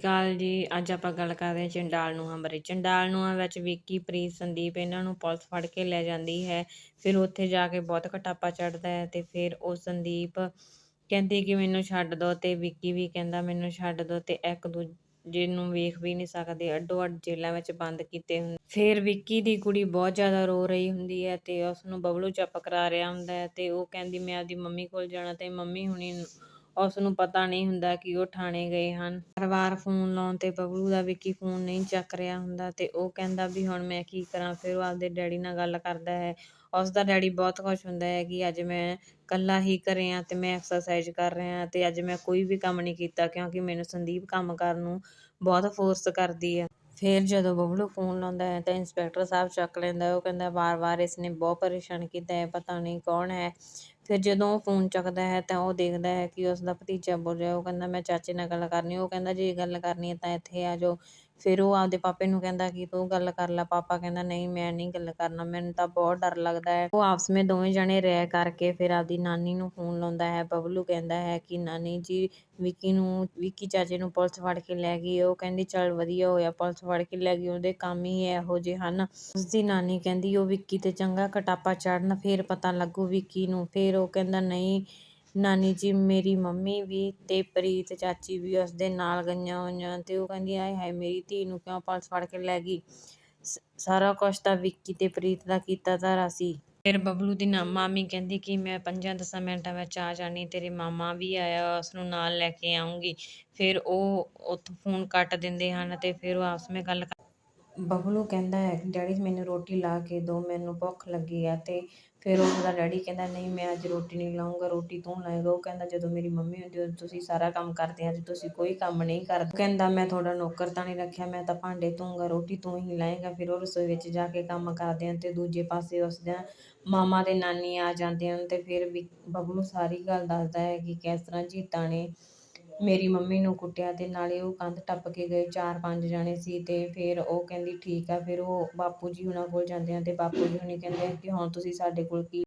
ਅਕਾਲ ਜੀ, ਅੱਜ ਆਪਾਂ ਗੱਲ ਕਰਦੇ ਹਾਂ ਚੰਡਾਲ ਨੂੰਹਾਂ ਬਾਰੇ। ਚੰਡਾਲ ਨੂੰਹਾਂ ਵਿੱਚ ਵਿੱਕੀ, ਪ੍ਰੀਤ, ਸੰਦੀਪ ਇਹਨਾਂ ਨੂੰ ਪੁਲਿਸ ਫੜ ਕੇ ਲੈ ਜਾਂਦੀ ਹੈ। ਫਿਰ ਉੱਥੇ ਜਾ ਕੇ ਬਹੁਤ ਕਟਾਪਾ ਚੜਦਾ ਹੈ ਤੇ ਫਿਰ ਉਹ ਸੰਦੀਪ ਕਹਿੰਦੀ ਕਿ ਮੈਨੂੰ ਛੱਡ ਦਿਓ ਤੇ ਵਿੱਕੀ ਵੀ ਕਹਿੰਦਾ ਮੈਨੂੰ ਛੱਡ ਦਿਓ ਤੇ ਇੱਕ ਦੂਜੇ ਨੂੰ ਵੇਖ ਵੀ ਨਹੀਂ ਸਕਦੇ ਅੱਡੋ ਅੱਡ ਜੇਲ੍ਹਾਂ ਵਿੱਚ ਬੰਦ ਕੀਤੇ ਹੁੰਦੇ। ਫਿਰ ਵਿੱਕੀ ਦੀ ਕੁੜੀ ਬਹੁਤ ਜ਼ਿਆਦਾ ਰੋ ਰਹੀ ਹੁੰਦੀ ਹੈ ਤੇ ਉਸ ਨੂੰ ਬਬਲੂ ਚੁੱਪ ਕਰਾ ਰਿਹਾ ਹੁੰਦਾ ਹੈ ਤੇ ਉਹ ਕਹਿੰਦੀ ਮੈਂ ਆਪਦੀ ਮੰਮੀ ਕੋਲ ਜਾਣਾ ਤੇ ਮੰਮੀ ਹੁਣੀ ਉਸ ਨੂੰ ਪਤਾ ਨਹੀਂ ਹੁੰਦਾ ਕਿ ਉਹ ਥਾਣੇ ਗਏ ਹਨ। ਪਰਿਵਾਰ ਫੋਨ ਲਾਉਣ ਤੇ ਬਬਲੂ ਦਾ ਵਿੱਕੀ ਫੋਨ ਨਹੀਂ ਚੱਕ ਰਿਹਾ ਹੁੰਦਾ ਤੇ ਉਹ ਕਹਿੰਦਾ ਵੀ ਹੁਣ ਮੈਂ ਕੀ ਕਰਾਂ, ਫਿਰ ਉਹ ਆਪਦੇ ਡੈਡੀ ਨਾਲ ਗੱਲ ਕਰਦਾ ਹੈ। ਉਸ ਦਾ ਡੈਡੀ ਬਹੁਤ ਖੁਸ਼ ਹੁੰਦਾ ਹੈ ਕਿ ਅੱਜ ਮੈਂ ਇਕੱਲਾ ਹੀ ਘਰੇ ਆ ਤੇ ਮੈਂ ਐਕਸਰਸਾਈਜ਼ ਕਰ ਰਿਹਾ ਤੇ ਅੱਜ ਮੈਂ ਕੋਈ ਵੀ ਕੰਮ ਨਹੀਂ ਕੀਤਾ ਕਿਉਂਕਿ ਮੈਨੂੰ ਸੰਦੀਪ ਕੰਮ ਕਰਨ ਨੂੰ ਬਹੁਤ ਫੋਰਸ ਕਰਦੀ ਹੈ। ਫਿਰ ਜਦੋਂ ਬਬਲੂ ਫੋਨ ਲਾਉਂਦਾ ਹੈ ਤਾਂ ਇੰਸਪੈਕਟਰ ਸਾਹਿਬ ਚੱਕ ਲੈਂਦਾ ਹੈ। ਉਹ ਕਹਿੰਦਾ ਵਾਰ-ਵਾਰ ਇਸਨੇ ਬਹੁਤ ਪਰੇਸ਼ਾਨ ਕੀਤਾ ਹੈ, ਪਤਾ ਨਹੀਂ ਕੌਣ ਹੈ। ਫਿਰ ਜਦੋਂ ਉਹ ਫੋਨ ਚੱਕਦਾ ਹੈ ਤਾਂ ਉਹ ਦੇਖਦਾ ਹੈ ਕਿ ਉਸ ਦਾ ਭਤੀਜਾ ਬੋਲ ਰਿਹਾ ਉਹ ਕਹਿੰਦਾ, ਮੈਂ ਚਾਚੇ ਨਾਲ ਗੱਲ ਕਰਨੀ ਉਹ ਕਹਿੰਦਾ, ਜੇ ਗੱਲ ਕਰਨੀ ਹੈ ਤਾਂ ਇੱਥੇ ਆ ਜਾਓ। ਫਿਰ ਉਹ ਆਪਦੇ ਪਾਪੇ ਨੂੰ ਕਹਿੰਦਾ ਕਿ ਤੂੰ ਗੱਲ ਕਰ ਲੈ। ਪਾਪਾ ਕਹਿੰਦਾ, ਨਹੀਂ, ਮੈਂ ਨਹੀਂ ਗੱਲ ਕਰਨਾ। ਮੈਨੂੰ ਤਾਂ ਬਹੁਤ ਡਰ ਲੱਗਦਾ ਹੈ। ਉਹ ਆਪਸ ਵਿੱਚ ਦੋਵੇਂ ਜਣੇ ਰਹਿ ਕਰਕੇ ਫਿਰ ਆਪਦੀ ਨਾਨੀ ਨੂੰ ਫੋਨ ਲਾਉਂਦਾ ਹੈ। ਬਬਲੂ ਕਹਿੰਦਾ ਹੈ ਕਿ, ਨਾਨੀ ਜੀ, ਵਿੱਕੀ ਨੂੰ, ਵਿੱਕੀ ਚਾਚੇ ਨੂੰ ਪੁਲਿਸ ਫੜ ਕੇ ਲੈ ਗਈ ਉਹ ਕਹਿੰਦੀ, ਚੱਲ ਵਧੀਆ ਹੋਇਆ, ਪੁਲਿਸ ਫੜ ਕੇ ਲੈ ਗਈ। ਉਹਦੇ ਕੰਮ ਹੀ ਇਹੋ ਜਿਹੇ ਹਨ। ਉਸਦੀ ਨਾਨੀ ਕਹਿੰਦੀ, ਉਹ ਵਿੱਕੀ ਤੇ ਚੰਗਾ ਕਟਾਪਾ ਚੜਨ ਫਿਰ ਪਤਾ ਲੱਗੂ ਵਿੱਕੀ ਨੂੰ। ਫਿਰ ਉਹ ਕਹਿੰਦਾ, ਨਹੀਂ ਨਾਨੀ ਜੀ, ਮੇਰੀ ਮੰਮੀ ਵੀ ਤੇ ਪ੍ਰੀਤ ਚਾਚੀ ਵੀ ਉਸਦੇ ਨਾਲ ਗਈਆਂ ਹੋਈਆਂ ਤੇ ਉਹ ਕਹਿੰਦੀ, ਆਏ ਹਾਏ, ਮੇਰੀ ਧੀ ਨੂੰ ਕਿਉਂ ਪੁਲਿਸ ਫੜ ਕੇ ਲੈ ਗਈ? ਸਾਰਾ ਕੁਛ ਤਾਂ ਵਿੱਕੀ ਤੇ ਪ੍ਰੀਤ ਦਾ ਕੀਤਾ ਧਾਰਾ ਸੀ। ਫਿਰ ਬਬਲੂ ਦੀ ਨਾ, ਮਾਮੀ ਕਹਿੰਦੀ ਕਿ ਮੈਂ ਪੰਜਾਂ ਦਸਾਂ ਮਿੰਟਾਂ ਵਿੱਚ ਆ ਜਾਣੀ, ਤੇਰੇ ਮਾਮਾ ਵੀ ਆਇਆ ਉਸ ਨੂੰ ਨਾਲ ਲੈ ਕੇ ਆਉਂਗੀ ਫਿਰ ਉਹ ਉੱਥੋਂ ਫੋਨ ਕੱਟ ਦਿੰਦੇ ਹਨ ਤੇ ਫਿਰ ਉਹ ਆਪਸ ਵਿੱਚ ਗੱਲ ਬਬਲੂ ਕਹਿੰਦਾ ਹੈ, ਡੈਡੀ ਮੈਨੂੰ ਰੋਟੀ ਲਾ ਕੇ ਦਿਓ ਮੈਨੂੰ ਭੁੱਖ ਲੱਗੀ ਆ। ਅਤੇ ਫਿਰ ਉਹਦਾ ਡੈਡੀ ਕਹਿੰਦਾ, ਨਹੀਂ, ਮੈਂ ਅੱਜ ਰੋਟੀ ਨਹੀਂ ਲਾਊਂਗਾ, ਰੋਟੀ ਤੂੰ ਲਾਏਗਾ ਉਹ ਕਹਿੰਦਾ, ਜਦੋਂ ਮੇਰੀ ਮੰਮੀ ਹੁੰਦੀ ਉਦੋਂ ਤੁਸੀਂ ਸਾਰਾ ਕੰਮ ਕਰਦੇ ਆ ਤੇ ਤੁਸੀਂ ਕੋਈ ਕੰਮ ਨਹੀਂ ਕਰਦੇ। ਕਹਿੰਦਾ, ਮੈਂ ਤੁਹਾਡਾ ਨੌਕਰ ਤਾਂ ਨਹੀਂ ਰੱਖਿਆ, ਮੈਂ ਤਾਂ ਭਾਂਡੇ ਧੋਊਂਗਾ, ਰੋਟੀ ਤੂੰ ਹੀ ਲਾਏਗਾ। ਫਿਰ ਉਹ ਰਸੋਈ ਵਿੱਚ ਜਾ ਕੇ ਕੰਮ ਕਰਦੇ ਹਨ ਅਤੇ ਦੂਜੇ ਪਾਸੇ ਉਸਦਾ ਮਾਮਾ ਤੇ ਨਾਨੀ ਆ ਜਾਂਦੇ ਹਨ ਅਤੇ ਫਿਰ ਵੀ ਬਬਲੂ ਸਾਰੀ ਗੱਲ ਦੱਸਦਾ ਹੈ ਕਿ ਕਿਸ ਤਰ੍ਹਾਂ ਜੀਤਾ ਨੇ ਮੇਰੀ ਮੰਮੀ ਨੂੰ ਕੁੱਟਿਆ ਤੇ ਨਾਲੇ ਉਹ ਕੰਧ ਟੱਪ ਕੇ ਗਏ, ਚਾਰ ਪੰਜ ਜਾਣੇ ਸੀ ਤੇ ਫਿਰ ਉਹ ਕਹਿੰਦੀ ਠੀਕ ਆ, ਫਿਰ ਉਹ ਬਾਪੂ ਜੀ ਉਹਨਾਂ ਕੋਲ ਜਾਂਦੇ ਆ ਤੇ ਬਾਪੂ ਜੀ ਹੁਣੀ ਕਹਿੰਦੇ ਆ ਕਿ ਹੁਣ ਤੁਸੀਂ ਸਾਡੇ ਕੋਲ ਕੀ